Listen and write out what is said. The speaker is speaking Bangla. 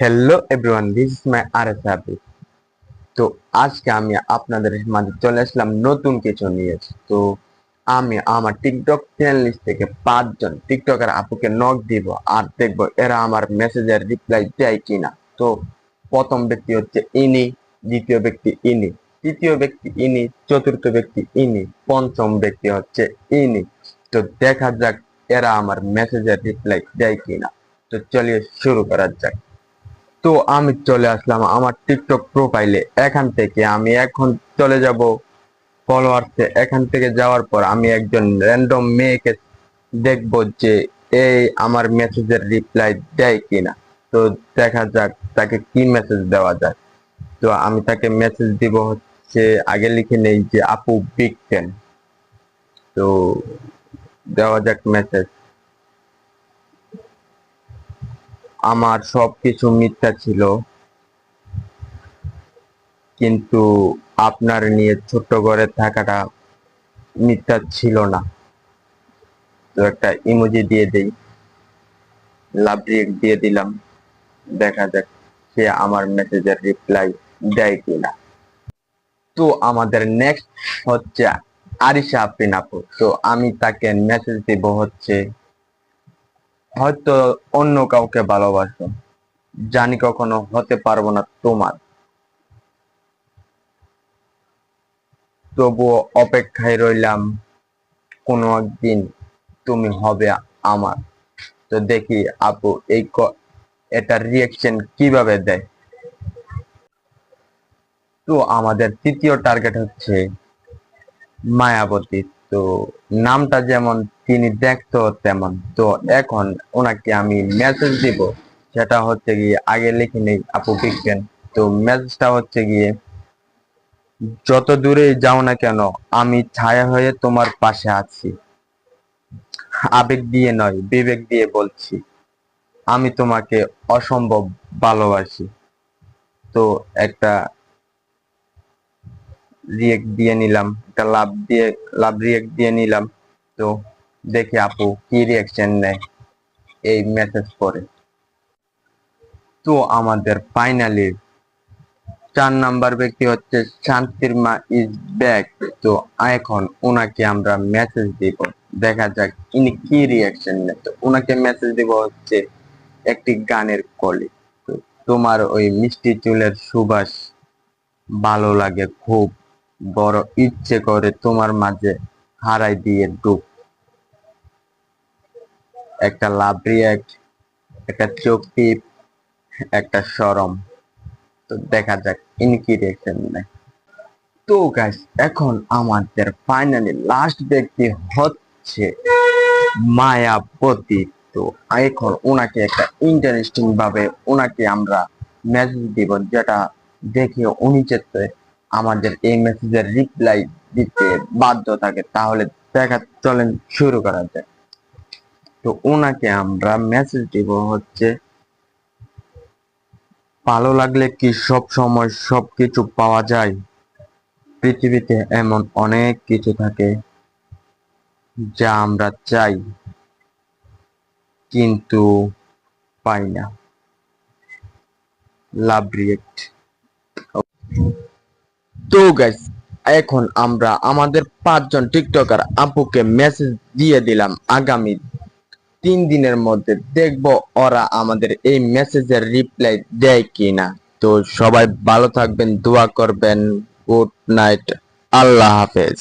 Hello everyone this is my R S তো আজকে আমি আপনাদের মাঝে চলে আসলাম নতুন কিছু নিয়ে। তো আমি আমার টিকটক চ্যানেলিস্ট থেকে পাঁচজন টিকটকার আপুকে নক দিব আর দেখব এরা আমার মেসেজের রিপ্লাই দেয় কিনা। তো প্রথম ব্যক্তি হচ্ছে ইনি, দ্বিতীয় ব্যক্তি ইনি, তৃতীয় ব্যক্তি ইনি, চতুর্থ ব্যক্তি ইনি, পঞ্চম ব্যক্তি হচ্ছে ইনি। তো দেখা যাক এরা আমার মেসেজের রিপ্লাই দেয় কিনা। তো চলিয়ে শুরু করা যাক। তো আমি চলে আসলাম আমার টিকটক প্রোফাইলে এখান থেকে আমি এখন চলে যাব ফলোয়ার্সে এখান থেকে যাওয়ার পর আমি একজন র্যান্ডম মেয়েকে দেখব যে এই আমার মেসেজের রিপ্লাই দেয় কিনা। তো দেখা যাক তাকে কি মেসেজ দেওয়া যায়। তো আমি তাকে মেসেজ দিব হচ্ছে, আগে লিখে নেই যে, আপু বিগ তো দেওয়া যাক মেসেজ আমার সবকিছু মিথ্যা ছিল। কিন্তু আপনার নিয়ে ছোট্ট ঘরে থাকাটা মিথ্যা ছিল না। তো একটা ইমোজি দিয়ে দেই। লাভ দিয়ে দিলাম। দেখা যাক সে আমার মেসেজের রিপ্লাই দেয় কিনা। তো আমাদের নেক্সট হচ্ছে আরিশা আফরিন আপু তো আমি তাকে মেসেজ দিব হচ্ছে হয়তো অন্য কাউকে ভালোবাসো। জানি কখনো হতে পারব না তোমার। তবুও অপেক্ষায় রইলাম, কোনো একদিন তুমি হবে আমার। তো দেখি আপু, এই এটার রিয়েকশন কীভাবে দেয়? তো আমাদের তৃতীয় টার্গেট হচ্ছে মায়াবতী। তো নামটা যেমন তিনি দেখতো, তেমন। তো এখন ওনাকে আমি মেসেজ দিব। সেটা হচ্ছে গিয়ে আগে লিখে নেই, আপু বিজ্ঞান তো মেসেজটা হচ্ছে গিয়ে, যত দূরে যাও না কেন, আমি ছায়া হয়ে তোমার পাশে আছি। আবেগ দিয়ে নয়, বিবেক দিয়ে বলছি। আমি তোমাকে অসম্ভব ভালোবাসি। তো একটা রিয়েক্ট দিয়ে নিলাম, একটা লাভ দিয়ে লাভ রিয়েক্ট দিয়ে নিলাম। তো দেখি আপু কি রিয়াকশন নেয় এই মেসেজ পরে তো আমাদের ফাইনালি চার নাম্বার ব্যক্তি হচ্ছে শান্তির মা ইজ ব্যাক তো এখন ওনাকে আমরা মেসেজ দিব, দেখা যাক ইনি কি রিয়াকশন নেয়। তো ওনাকে মেসেজ দিব হচ্ছে একটি গানের কলে। তোমার ওই মিষ্টি চুলের সুবাস ভালো লাগে খুব। বড় ইচ্ছে করে তোমার মাঝে হারাই দিয়ে ডুব। একটা লাভ একটা চোখ টিপ একটা সরম। তো দেখা যাক ইনি কি রিয়াকশন নেয় তো গাইস এখন আমাদের ফাইনালি লাস্ট ব্যক্তি হচ্ছে মায়াবতী। তো এখন ওনাকে একটা ইন্টারেস্টিং ভাবে ওনাকে আমরা মেসেজ দিব, যেটা দেখে উনি যাতে আমাদের এই মেসেজের রিপ্লাই দিতে বাধ্য থাকে, তাহলে দেখা চলেন, শুরু করা যায় তো ওনাকে আমরা মেসেজ দিব হচ্ছে, ভালো লাগলে কি সব সময় সবকিছু পাওয়া যায়? পৃথিবীতে এমন অনেক কিছু থাকে যা আমরা চাই, কিন্তু পাই না। Love react. গাইস এখন আমরা আমাদের পাঁচজন টিকটকার আপুকে মেসেজ দিয়ে দিলাম আগামী তিন দিনের মধ্যে দেখব ওরা আমাদের এই মেসেজের রিপ্লাই দেয় কিনা। তো সবাই ভালো থাকবেন, দোয়া করবেন গুড নাইট আল্লাহ হাফেজ।